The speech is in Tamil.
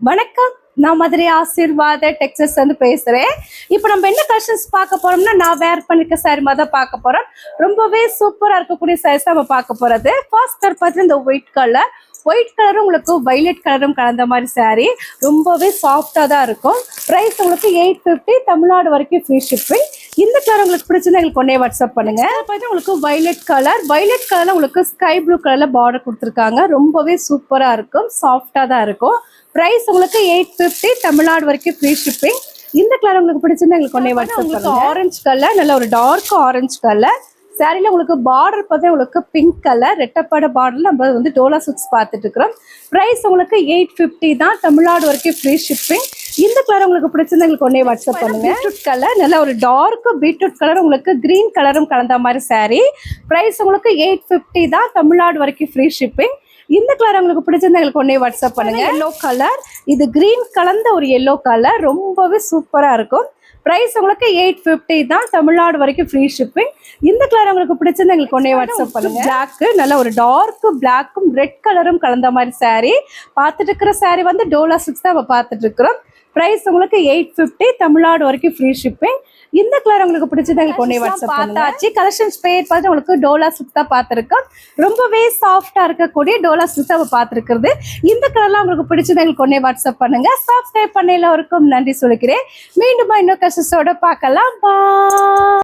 வணக்கம். நான் மதுரை ஆசீர்வாத டெக்ஸஸ் வந்து பேசுறேன். இப்போ நம்ம என்ன கலெக்ஷன்ஸ் பார்க்க போறோம்னா நான் வேர் பண்ணிருக்க சாரி மாதிரி தான் பார்க்க போறோம். ரொம்பவே சூப்பரா இருக்கக்கூடிய சாரீஸ் நம்ம பார்க்க போறது. ஃபர்ஸ்ட் கலர் பார்த்து இந்த ஒயிட் கலர் ஒயிட் கலரும் உங்களுக்கு வைலட் கலரும் கலந்த மாதிரி சாரீ ரொம்பவே சாஃப்டாக தான் இருக்கும். ப்ரைஸ் உங்களுக்கு எயிட் ஃபிஃப்டி தமிழ்நாடு வரைக்கும் ஃப்ரீ ஷிப்பிங் இந்த கலர் உங்களுக்கு பிடிச்சிருந்தா எங்களுக்கு ஒன்னே வாட்ஸ்அப் பண்ணுங்க. பார்த்து உங்களுக்கு வைலட் கலர் வைலட் கலர்ல உங்களுக்கு ஸ்கை ப்ளூ கலர்ல பார்டர் கொடுத்துருக்காங்க. ரொம்பவே சூப்பரா இருக்கும். சாஃப்டா தான் இருக்கும். பிரைஸ் உங்களுக்கு எயிட் ஃபிஃப்டி தமிழ்நாடு வரைக்கும் ஃப்ரீ ஷிப்பிங் இந்த கலர் உங்களுக்கு பிடிச்சிருந்தா எங்களுக்கு ஒன்னே வாட்ஸ்அப் பண்ணுங்க. ஆரஞ்சு கலர் நல்ல ஒரு டார்க் ஆரஞ்சு கலர் சாரில உங்களுக்கு பார்டர் பார்த்தா உங்களுக்கு பிங்க் கலர் ரெட்டப்பட பார்டர்ல நம்ம வந்து டோலா சுட்ஸ் பார்த்துட்டு இருக்கிறோம். பிரைஸ் உங்களுக்கு எயிட் ஃபிஃப்டி தான் தமிழ்நாடு வரைக்கும் ஃப்ரீ ஷிப்பிங் இந்த கலர் உங்களுக்கு பிடிச்சிருந்தா எங்களுக்கு ஒன்னே வாட்ஸ்அப் பண்ணுங்க. பீட்ரூட் கலர் நல்ல ஒரு டார்க் பீட்ரூட் கலர் உங்களுக்கு கிரீன் கலரும் கலந்த மாதிரி saree. பிரைஸ் உங்களுக்கு எயிட் ஃபிஃப்டி தான் தமிழ்நாடு வரைக்கும் ஃப்ரீ ஷிப்பிங் இந்த கலர் உங்களுக்கு பிடிச்சிருந்தா எங்களுக்கு ஒன்னே வாட்ஸ்அப் பண்ணுங்க. எல்லோ கலர் இது கிரீன் கலந்த ஒரு எல்லோ கலர் ரொம்பவே சூப்பரா இருக்கும். பிரைஸ் உங்களுக்கு எயிட் ஃபிஃப்டி தான் தமிழ்நாடு வரைக்கும் ஃப்ரீ ஷிப்பிங் இந்த கலர் உங்களுக்கு பிடிச்சிருந்தா எங்களுக்கு ஒன்னே வாட்ஸ்அப் பண்ணுங்க. பிளாக் நல்ல ஒரு டார்க் பிளாக்கும் ரெட் கலரும் கலந்த மாதிரி saree. பார்த்துட்டு இருக்கிற saree வந்து டோலா சிக்ஸ் தான் நம்ம பார்த்துட்டு இருக்கிறோம். பிரைஸ் உங்களுக்கு எயிட் ஃபிஃப்டி தமிழ்நாடு வரைக்கும் ஃப்ரீ ஷிப்பிங் இந்த கலர் உங்களுக்கு பிடிச்சதா எங்களுக்கு ஒன்னே வாட்ஸ்அப் பார்த்தாச்சு. கலெக்ஷன்ஸ் பேர் பார்த்து உங்களுக்கு டோலா தான் பார்த்துருக்கோம். ரொம்பவே சாஃப்டா இருக்கக்கூடிய டோலா தான் பார்த்துருக்கிறது. இந்த கலர்லாம் உங்களுக்கு பிடிச்சதா எங்களுக்கு ஒன்னே வாட்ஸ்அப் பண்ணுங்க. சப்ஸ்கிரைப் பண்ண எல்லோருக்கும் நன்றி சொல்லிக்கிறேன். மீண்டும் இன்னொரு கஷ்டத்தோட பார்க்கலாம். பா